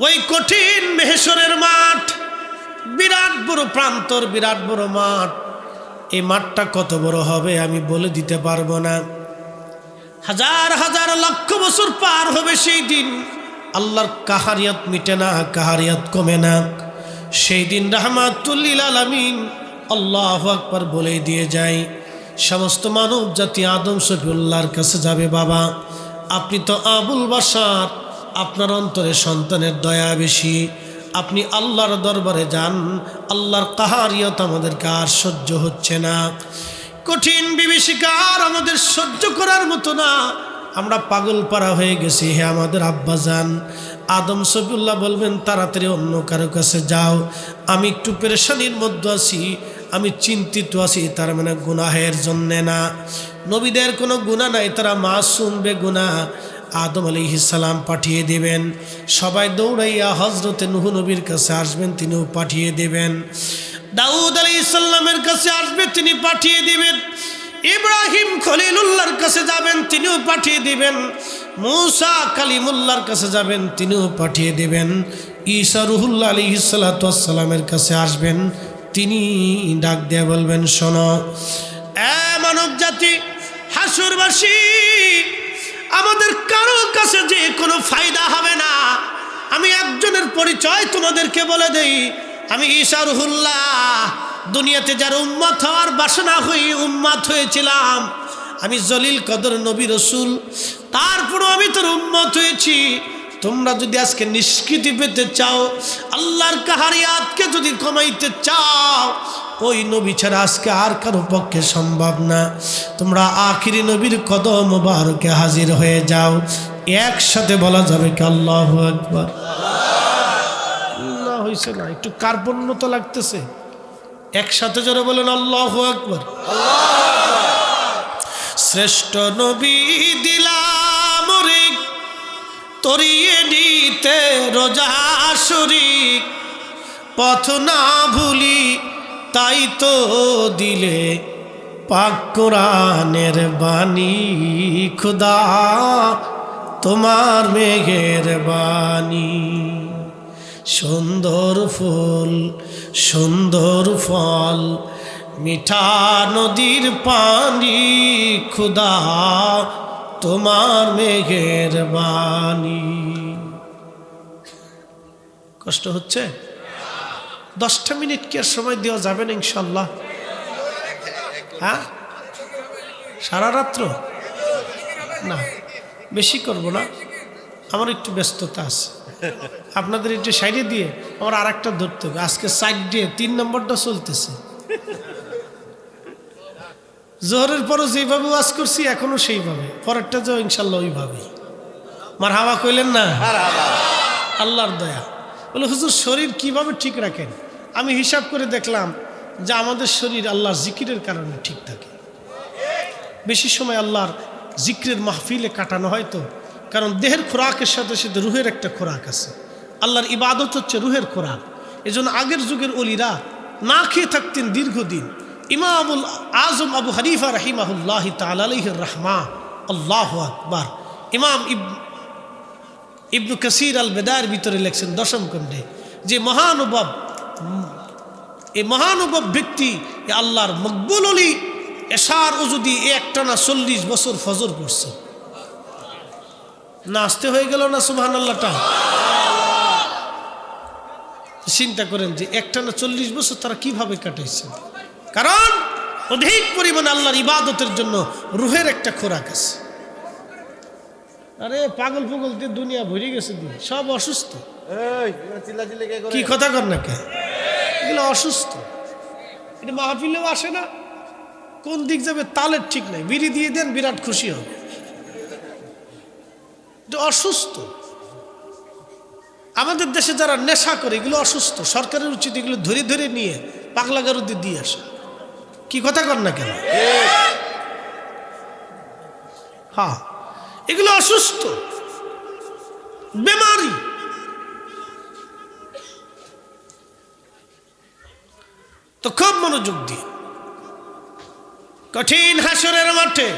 ওই কঠিন মেহেশ্বরের মাঠ। বিরাট বড় প্রান্তর, বিরাট বড় মাঠ। এই মাঠটা কত বড় হবে আমি বলে দিতে পারব না। হাজার হাজার লক্ষ বছর পার হবে সেই দিন। আল্লাহর কাহারিয়াত মিটে না, কাহারিয়াত কমে না। সেই দিন রাহমাতুল্লিল আলামিন আল্লাহ আকবার বলে দিয়ে যায়, সমস্ত মানব জাতি আদম শফিউল্লাহর কাছে যাবে বাবা। আপনি তো আবুল বাসার আপনার অন্তরে সন্তানের দয়া বেশি। আপনি আল্লাহর দরবারে যান, আল্লাহর কাহারিয়ত আমাদেরকে আর সহ্য হচ্ছে না। কঠিন বিভীষিকার আমাদের সহ্য করার মতো না। আমরা পাগল পাড়া হয়ে গেছি, হে আমাদের আব্বা যান আদম সফিউল্লাহ বলবেন, তাড়াতাড়ি অন্য কারও কাছে যাও। আমি একটু পেরেশানির মধ্যে আছি, আমি চিন্তিত আছি, তার মানে গুনাহের জন্যে না। নবীদের কোনো গুণা নাই, তারা মাসুম বে গুণা আদম আলী সালাম পাঠিয়ে দেবেন। সবাই দৌড়াইয়া হজরতে নুহ নবীর কাছে আসবেন, তিনিও পাঠিয়ে দেবেন। দাউদ আলী ইসাল্লামের কাছে আসবে, তিনি পাঠিয়ে দিবেন। ইব্রাহিম খলিলুল্লাহর কাছে যাবেন, তিনিও পাঠিয়ে দিবেন। মূসা কালিমুল্লাহর কাছে যাবেন, তিনিও পাঠিয়ে দেবেন। ঈসা রুহুল্লা আলী সালাতামের কাছে আসবেন, তিনি ডাক দিয়ে বলবেন, শোনো, এ মানব জাতি হাসুরবাসী আমাদের কারও কাছে যে কোনো ফায়দা হবে না। আমি একজনের পরিচয় তোমাদেরকে বলে দেই। আমি ঈশারুহুল্লাহ দুনিয়াতে যার উম্মত হওয়ার বাসনা হয়ে উম্মাত হয়েছিলাম। আমি জলিল কদর নবী রসুল। তারপরও আমি তোর উম্মত হয়েছি। তোমরা যদি আজকে নিষ্কৃতি পেতে চাও, আল্লাহর কাহারিয়াতকে যদি কমাইতে চাও ওই নবী ছাড়া আজকে আর কারও পক্ষে সম্ভব না। তোমরা আখিরি নবীর কদম বারকে হাজির হয়ে যাও। একসাথে বলা যাবে কি আল্লাহ একবার না হয়েছে না, একটু কার্পণ্য তো লাগতেছে। একসাথে জোরে বলেন আল্লাহ একবার শ্রেষ্ঠ নবী দিলাম রে, তরিয়ে নিতে রোজা শরিক, পথ না ভুলি তাই তো দিলে পাক কোরআনের বাণী, খুদা তোমার মেঘের বাণী। সুন্দর ফুল, সুন্দর ফল, মিঠা নদীর পানি, খুদা তোমার মেঘের বাণী। কষ্ট হচ্ছে? দশটা মিনিট কি আর সময় দেওয়া যাবে না ইনশাল্লাহ? হ্যাঁ? সারা রাত্র? না বেশি করব না। আমার একটু ব্যস্ততা আছে। আপনাদের একটু সাইডে দিয়ে আমার আর একটা ধরতে হবে। আজকে সাইড দিয়ে তিন নম্বরটা চলতেছে। জোহরের পরও যেভাবে ওয়াজ করছি এখনও সেইভাবে। পরেরটা যাও ইনশাল্লাহ ওইভাবে মার হাওয়া কইলেন না? আল্লাহর দয়া। বলে, হুজুর, শরীর কীভাবে ঠিক রাখেন? আমি হিসাব করে দেখলাম যে আমাদের শরীর আল্লাহর জিকিরের কারণে ঠিক থাকে। বেশি সময় আল্লাহর জিক্রের মাহফিলে কাটানো হয় তো, কারণ দেহের খোরাকের সাথে সাথে রুহের একটা খোরাক আছে। আল্লাহর ইবাদত হচ্ছে রুহের খোরাক। এজন্য আগের যুগের অলিরা না খেয়ে থাকতেন দীর্ঘদিন। ইমামুল আজম আবু হানিফা রাহিমাহুল্লাহ তালাহ রহমা। আল্লাহ আকবার। ইমাম ইবনু কাসির আল বেদার ভিতরে লেখছেন, দশম খণ্ডে, যে মহানুভব এই মহানুভব ব্যক্তি আল্লাহর মকবুল অলি, এশার ও যদি একটানা চল্লিশ বছর ফজর পড়ছে নাচতে হয়ে গেল না সুবাহান আল্লাহটা চিন্তা করেন যে একটানা চল্লিশ বছর তারা কীভাবে কাটাইছে কারণ অধিক পরিমাণে আল্লাহর ইবাদতের জন্য রুহের একটা খোরাক আছে। আরে পাগল ফুগল দিয়ে দুনিয়া ভরে গেছে সব অসুস্থ। কি কথা কর না কে? এগুলো অসুস্থ। এটা মাহফিলেও আসে না। কোন দিক যাবে তালের ঠিক নাই। বিড়ি দিয়ে দেন বিরাট খুশি হবে। অসুস্থ। আমাদের দেশে যারা নেশা করে এগুলো অসুস্থ। সরকারের উচিত এগুলো ধরে ধরে নিয়ে পাগলা গারুদের দিয়ে আসে। কি কথা কর না কেন হ্যাঁ। এগুলো অসুস্থ, বেমারি। তো খুব মনোযোগ দিয়ে। কঠিন হাসরের মাঠে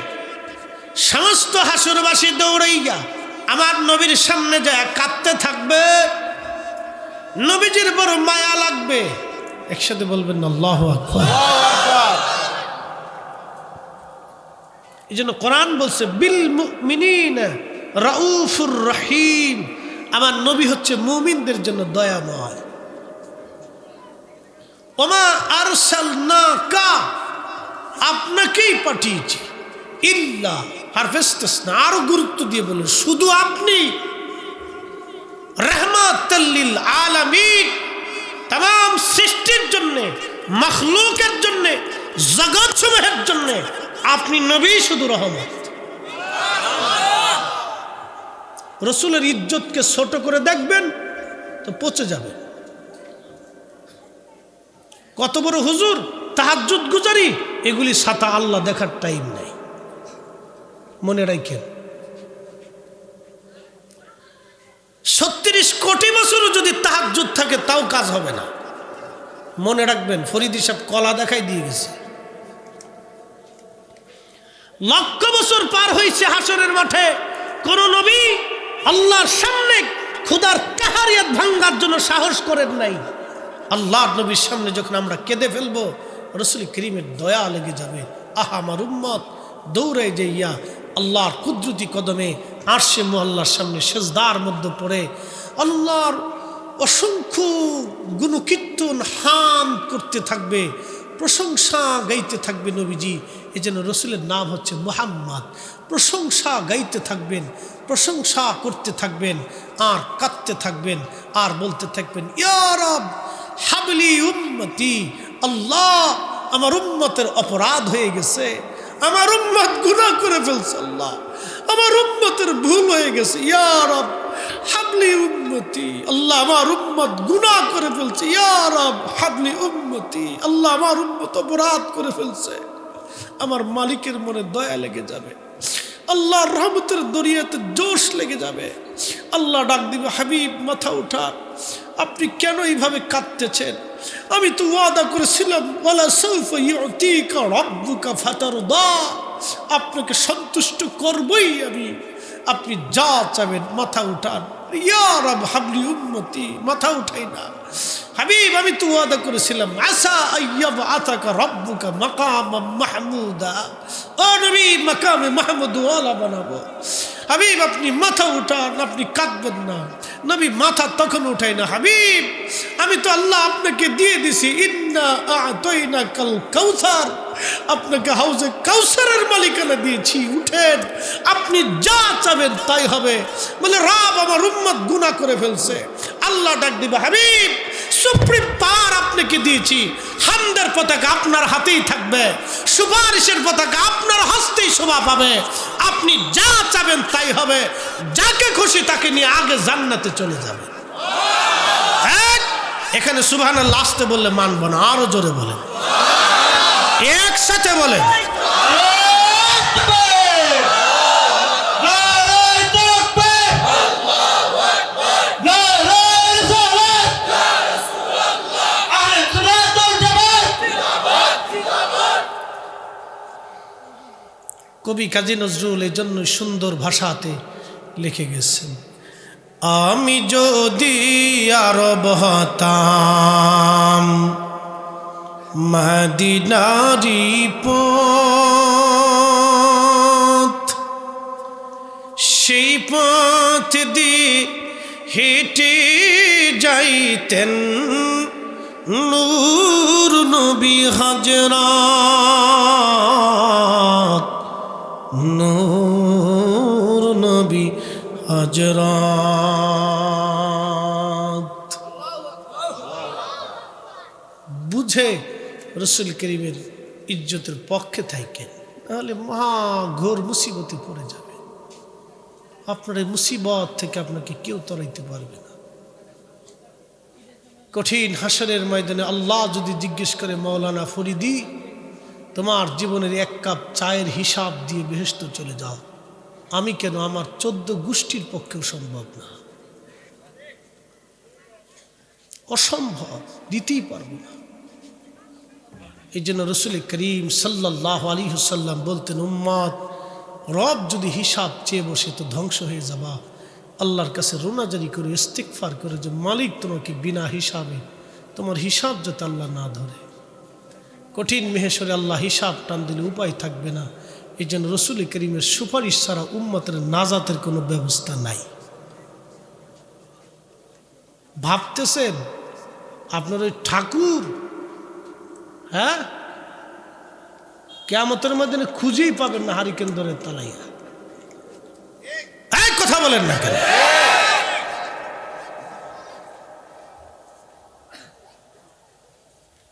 সমস্ত হাসরবাসী দৌড়াইয়া আমার নবীর সামনে যায়, কাঁদতে থাকবে। নবীজির বড় মায়া লাগবে। একসাথে বলবেন, আল্লাহ আকবার। এই জন্য কোরআন বলছে, বিল মুমিনিন রাউফুর রহিম। আমার নবী হচ্ছে মুমিনদের জন্য দয়াময়। ওমা আরসাল না কা আপনাকেই পাঠিয়েছি। ইল্লা হারফেস্টাস না আরও গুরুত্ব দিয়ে বলুন, শুধু আপনি। রহমাতাল্লিল আলামিন, তাম সৃষ্টির জন্যে, মখলুকের জন্যে জগৎ সমূহের জন্যে আপনি নবী, শুধু রহমত। রসুলের ইজ্জতকে ছোট করে দেখবেন, তো পচে যাবে। কত বড় হুজুর, তাহাজ্জুদ গুজারি, এগুলি সাতা আল্লাহ দেখার টাইম নাই। মনে রাখেন। ছত্রিশ কোটি বছরও যদি তাহাজ্জুদ থাকে, তাও কাজ হবে না। মনে রাখবেন, ফরিদি সাহেব কলা দেখাই দিয়ে গেছে। লক্ষ বছর পার হয়েছে হাসরের মাঠে। কোন নবী আল্লাহর সামনে খুদার কাহারিয়াত ভাঙ্গার জন্য সাহস করেন নাই। আল্লাহর নবীর সামনে যখন আমরা কেঁদে ফেলব, রসুল করিমের দয়া লেগে যাবে। আহা, আমার উম্মত, দৌড়ে যে ইয়া আল্লাহর কুদরতি কদমে আরশে মোহাল্লার সামনে সেজদার মধ্যে পড়ে, আল্লাহর অসংখ্য গুণকীর্তন হাম করতে থাকবে। প্রশংসা গাইতে থাকবে নবীজি। এই জন্য রসুলের নাম হচ্ছে মোহাম্মদ। প্রশংসা গাইতে থাকবেন, প্রশংসা করতে থাকবেন, আর কাঁদতে থাকবেন, আর বলতে থাকবেন ইয়ারব হাবলি উম্মতি, আল্লাহ আমার উম্মতের অপরাধ হয়ে গেছে। আমার উম্মত গুনাহ করে ফেলছে আল্লাহ। আমার উম্মতের ভুল হয়ে গেছে। ইয়ারব হাবলি উম্মতি, আল্লাহ আমার উম্মত গুনাহ করে ফেলছে। ইয়ারব হাবলি উম্মতি, আল্লাহ আমার উম্মত অপরাধ করে ফেলছে। আমার মালিকের মনে দয়া লেগে যাবে। আল্লাহর রহমতের দরিয়াতে জোশ লেগে যাবে। আল্লাহ ডাক দিবে, হাবিব, মাথা উঠা। আপনি কেন এইভাবে কাঁদতেছেন? আমি তো ওয়াদা করেছিলাম আপনাকে সন্তুষ্ট করবই আমি। আপনি যা চাবেন, মাথা উঠান। ইয়ারব হাবলি উন্মতি মাথা উঠাই না। হাবিব, আমি তো ওয়াদা করেছিলাম, আসা আইয়াব আতাকা রব্বুকা মাকাম মাহমুদা। ও নবী, মাকামে মাহমুদ ওয়ালা বানাবো। হাবিব, আপনি মাথা উঠান, আপনি কাঁদবেন না। নবী মাথা তখন উঠাই না। হাবিব, আমি তো আল্লাহ আপনাকে দিয়ে দিছি, ইন্না আতইনা কাল কাউসার। আপনাকে হাউজে কাউসারের মালিকানা দিয়েছি উঠেন আপনি যা চাবেন তাই হবে। বলে রাব আমার উম্মত গুনাহ করে ফেলছে। আল্লাহ ডাক দিবে, হাবিব, সুপ্রিম পাওয়ার আপনাকে দিয়েছি। হামদের পতাকা আপনার হাতেই থাকবে। সুপারিশের পতাকা আপনার হস্তেই শোভা পাবে। আপনি যা চাবেন তাই হবে। যাকে খুশি তাকে নিয়ে আগে জান্নাতে চলে যাবে। এখানে সুবহান লাস্টে বললে মানব না, আরও জোরে বলেন। একসাথে বলেন। কবি কাজী নজরুল এই জন্য সুন্দর ভাষাতে লিখে গেছেন, আমি যদি আরব হতাম মদিনারি পথ। সেই পথ দিয়ে হেঁটে যাইতেন নূর নবী হাজরাত নূর নবী হজরত রসুল করিমের ইজ্জতের পক্ষে থাকেন তাহলে মহা ঘোর মুসিবতে পড়ে যাবে। আপনার এই মুসিবত থেকে আপনাকে কেউ তরাইতে পারবে না। কঠিন হাসরের ময়দানে আল্লাহ যদি জিজ্ঞেস করে, মৌলানা ফরিদি, তোমার জীবনের এক কাপ চায়ের হিসাব দিয়ে বেহেস্ত চলে যাও। আমি কেন আমার চোদ্দ গোষ্ঠীর পক্ষেও সম্ভব না? অসম্ভব, দিতেই পারব না। এই জন্য রসুল করিম সাল্লাহ আলী হুসাল্লাম বলতেন উম্মত রব যদি হিসাব চেয়ে বসে তো ধ্বংস হয়ে যাবা। আল্লাহর কাছে রোনাজারি করে ইস্তিকফার করে যে মালিক তোমাকে বিনা হিসাবে তোমার হিসাব যাতে আল্লাহ না ধরে। কঠিন মেহেশ্বরে আল্লাহ হিসাব টান দিলে উপায় থাকবে না। এই জন্য রসুল করিমের সুপারিশ ছাড়া উম্মতের নাজাতের কোনো ব্যবস্থা নাই। ভাবতেছেন, আপনার ওই ঠাকুর হ্যাঁ? কেমতের মধ্যে খুঁজেই পাবেন না হারিকেন ধরে তালাইয়া এক কথা বলেন না কেন?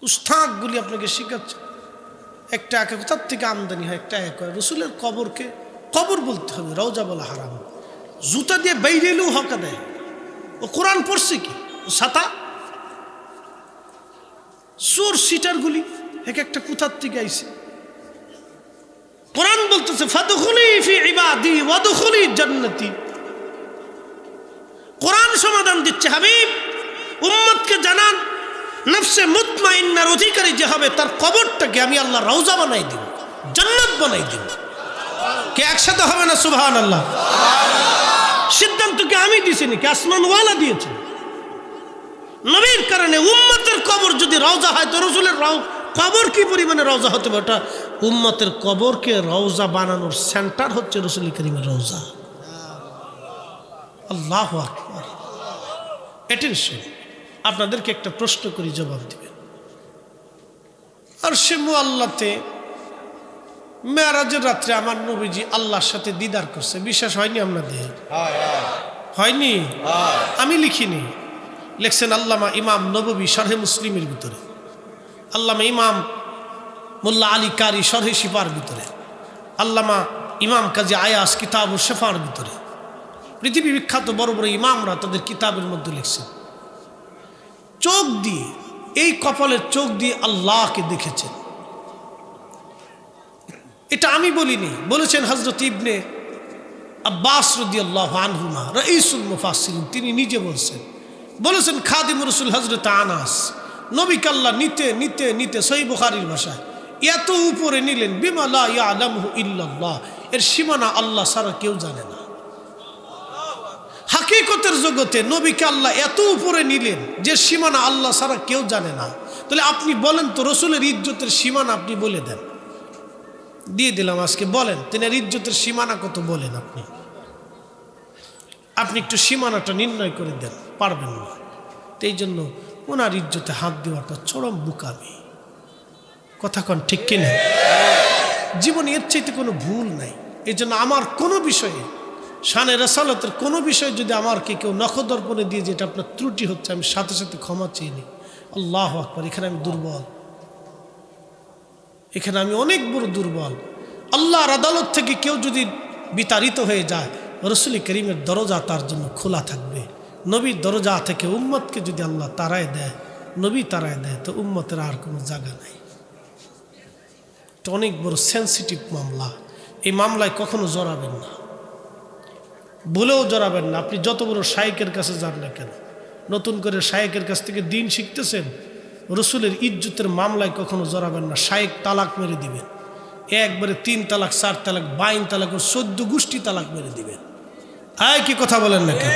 উস্তাদগুলি আপনাকে শিখাচ্ছে। একটা একা কোথার থেকে আমদানি হয়, একটা এক রসুলের কবরকে কবর বলতে হবে, রওজা বলা হারাম। জুতা দিয়ে বাইরে এলেও হকা দেয় ও কোরআন পড়ছে কি? ও সাতা? চোর সিটারগুলি, এক একটা কোথার থেকে আইছে? কোরআন বলতেছে, ফাদখুলি ফি ইবাদি ওয়াদখুলি জান্নাতি। কোরআন সমাধান দিচ্ছে, হাবিব, উম্মতকে জানান, নফসে মুতমাইন্নার অধিকারী যে হবে, তার কবরটাকে আমি আল্লাহ রওজা বানাই দিব, জান্নাত বানাই দিব। কে একসাথে হবে না? সুবহান আল্লাহ সিদ্ধান্তকে আমি দিছি নাকি? আসমানওয়ালা দিয়েছে। নবীর কারণে উম্মতের কবর যদি রওজা হয় তো রসুলের কবর কি পরিমাণে রওজা হতে পারে? ওটা উম্মতের কবরকে রওজা বানানোর সেন্টার হচ্ছে রসুল করিমের রওজা। আল্লাহ আকবার। অ্যাটেনশন আপনাদেরকে একটা প্রশ্ন করি জবাব দিবেন। আর সে আল্লাহতে মেয়ারাজের রাত্রে আমার নবীজি আল্লাহর সাথে দিদার করছে। বিশ্বাস হয়নি আপনাদের? হয়নি? আমি লিখিনি। লেখছেন আল্লামা ইমাম নববী শরহে মুসলিমের ভিতরে, আল্লামা ইমাম মোল্লা আলী কারি শরহে শিফার ভিতরে, আল্লামা ইমাম কাজী আয়াস কিতাব ও শেফার ভিতরে। পৃথিবী বিখ্যাত বড় বড় ইমামরা তাদের কিতাবের মধ্যে লিখছেন। চোখ দিয়ে, এই কপালের চোখ দিয়ে আল্লাহকে দেখেছেন। এটা আমি বলিনি, বলেছেন হজরত ইবনে আব্বাস রদি আল্লাহ আনহুমা রঈসুল মুফাসিরিন তিনি নিজে বলছেন বলেছেন খাদিম রসুল হজরত আনাস, নবী কাল্লা নিতে নিতে নিতে সই বুখারির ভাষায় এত উপরে নিলেন বিমালা ইল্লাল্লাহ। এর সীমানা আল্লাহ সারা কেউ জানে না। হাকিকতের জগতে নবীকে আল্লাহ এত উপরে নিলেন, যে সীমানা আল্লাহ সারা কেউ জানে না। তাহলে আপনি বলেন তো, রসুলের ইজ্জতের সীমানা আপনি বলে দেন। দিয়ে দিলাম আজকে, বলেন, তিনি ইজ্জতের সীমানা কত বলেন আপনি? আপনি একটু সীমানাটা নির্ণয় করে দেন, পারবেন না। এই জন্য ওনার ইজ্জতে হাত দেওয়াটা চরম বুকামি। কথা কন, ঠিক কিনা জীবনে এর চাইতে কোনো ভুল নাই। এই জন্য আমার কোনো বিষয়ে, শানে রেসালতের কোনো বিষয় যদি আমাকে কেউ নখদর্পণে দিয়ে যেটা আপনার ত্রুটি হচ্ছে, আমি সাথে সাথে ক্ষমা চেয়ে নিই। আল্লাহ আকবর, এখানে আমি দুর্বল। এখানে আমি অনেক বড় দুর্বল। আল্লাহর আদালত থেকে কেউ যদি বিতাড়িত হয়ে যায় রসুল করিমের দরজা তার জন্য খোলা থাকবে। নবীর দরজা থেকে উম্মতকে যদি আল্লাহ তারায় দেয়, নবী তারায় দেয়, তো উম্মতের আর কোনো জায়গা নাই। এটা অনেক বড় সেন্সিটিভ মামলা। এই মামলায় কখনো জড়াবেন না। বলেও জড়াবেন না। আপনি যত বড় শায়েকের কাছে যান না কেন? নতুন করে শায়েকের কাছ থেকে দিন শিখতেছেন? রসুলের ইজ্জতের মামলায় কখনো জড়াবেন না। শায়েক তালাক মেরে দিবেন। একবারে তিন তালাক, চার তালাক, বাইন তালাক ও চোদ্দ গোষ্ঠী তালাক মেরে দিবেন। আয়, কি কথা বলেন না কেন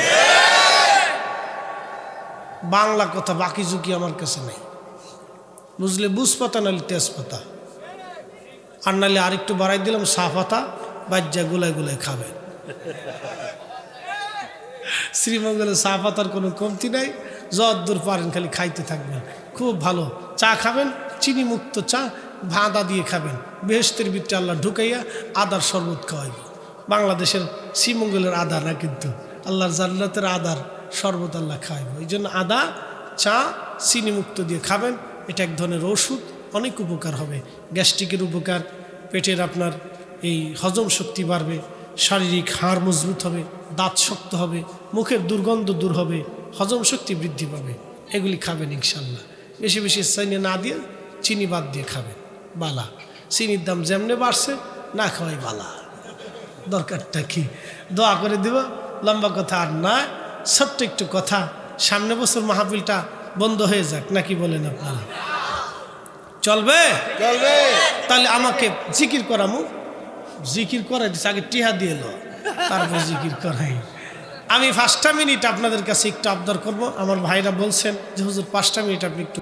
বাংলা কথা, বাকি ঝুঁকি আমার কাছে নেই। বুঝলে, বুঝপাতা নাহলে তেজপাতা। আর নাহলে আরেকটু বাড়াই দিলাম, চা পাতা, বাজ্যা গুলায় গুলায় খাবেন শ্রীমঙ্গলে চা পাতার কোনো কমতি নাই, যদ্দূর পারেন খালি খাইতে থাকবেন। খুব ভালো। চা খাবেন চিনি মুক্ত চা, ভাদা দিয়ে খাবেন। বেহেস্তের ভিতরে আল্লাহ ঢুকাইয়া আদার শরবত খাওয়াইব বাংলাদেশের শ্রীমঙ্গলের আদা না কিন্তু আল্লাহর জান্নাতের আদার শরবত আল্লাহ খাওয়াইব এই জন্য আদা, চা, চিনি মুক্ত দিয়ে খাবেন। এটা এক ধরনের ওষুধ, অনেক উপকার হবে। গ্যাস্ট্রিকের উপকার, পেটের আপনার এই হজম শক্তি বাড়বে, শারীরিক হাড় মজবুত হবে, দাঁত শক্ত হবে, মুখের দুর্গন্ধ দূর হবে, হজম শক্তি বৃদ্ধি পাবে। এগুলি খাবেন ইনশাল্লাহ বেশি বেশি চিনি না দিয়ে চিনি বাদ দিয়ে খাবেন। বালা। চিনির দাম যেমনে বাড়ছে, না খাওয়াই বালা। দরকারটা কি? দোয়া করে দিব লম্বা কথা আর না ছোট্ট একটু কথা। সামনে বছর মাহফিলটা বন্ধ হয়ে যাক নাকি বলেন আপনারা? চলবে? চলবে। তাহলে আমাকে জিকির করামু। জিকির করাই দিচ্ছে আগে টিহা দিয়ে লো তারপর জিকির করাই। আমি পাঁচটা মিনিট আপনাদের কাছে একটু আবদার করব। আমার ভাইরা বলছেন যে হুজুর পাঁচটা মিনিট আপনি একটু